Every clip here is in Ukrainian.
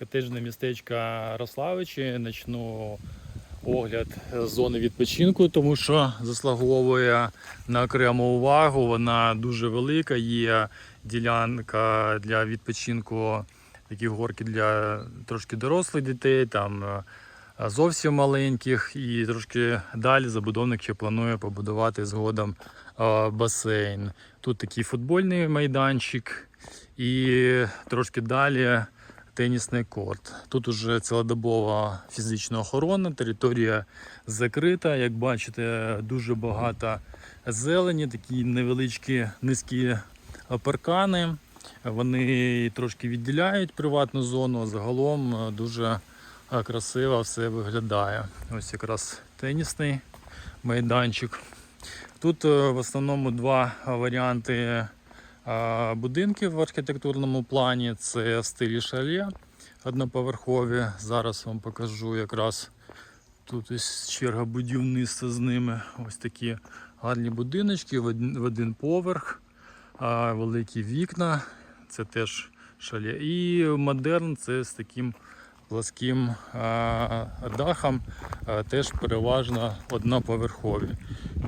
котеджне містечко Рославичі. Начну огляд зони відпочинку, тому що заслуговує на окрему увагу. Вона дуже велика. Є ділянка для відпочинку, такі горки для трошки дорослих дітей, там е, зовсім маленьких, і трошки далі забудовник ще планує побудувати згодом е, басейн. Тут такий футбольний майданчик, і трошки далі тенісний корт. Тут уже цілодобова фізична охорона, територія закрита. Як бачите, дуже багато зелені, такі невеличкі низькі паркани. Вони трошки відділяють приватну зону, а загалом е, дуже е, красиво все виглядає. Ось якраз тенісний майданчик. Тут е, в основному два варіанти будинків в архітектурному плані. Це в стилі шале одноповерхові. Зараз вам покажу якраз тут ось черга будівництва з ними. Ось такі гарні будиночки в один, поверх, великі вікна. Це теж шале. І модерн це з таким пласким дахом, теж переважно одноповерхові.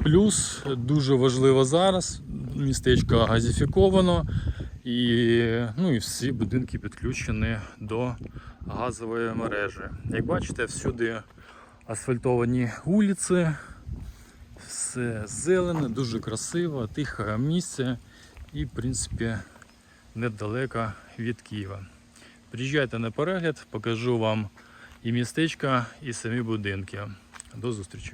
Плюс дуже важливо зараз, містечко газифіковано і, ну, і всі будинки підключені до газової мережі. Як бачите, всюди асфальтовані вулиці, все зелене, дуже красиво, тихе місце і, в принципі, недалеко від Києва. Приїжджайте на перегляд, покажу вам і містечка, і самі будинки. До зустрічі!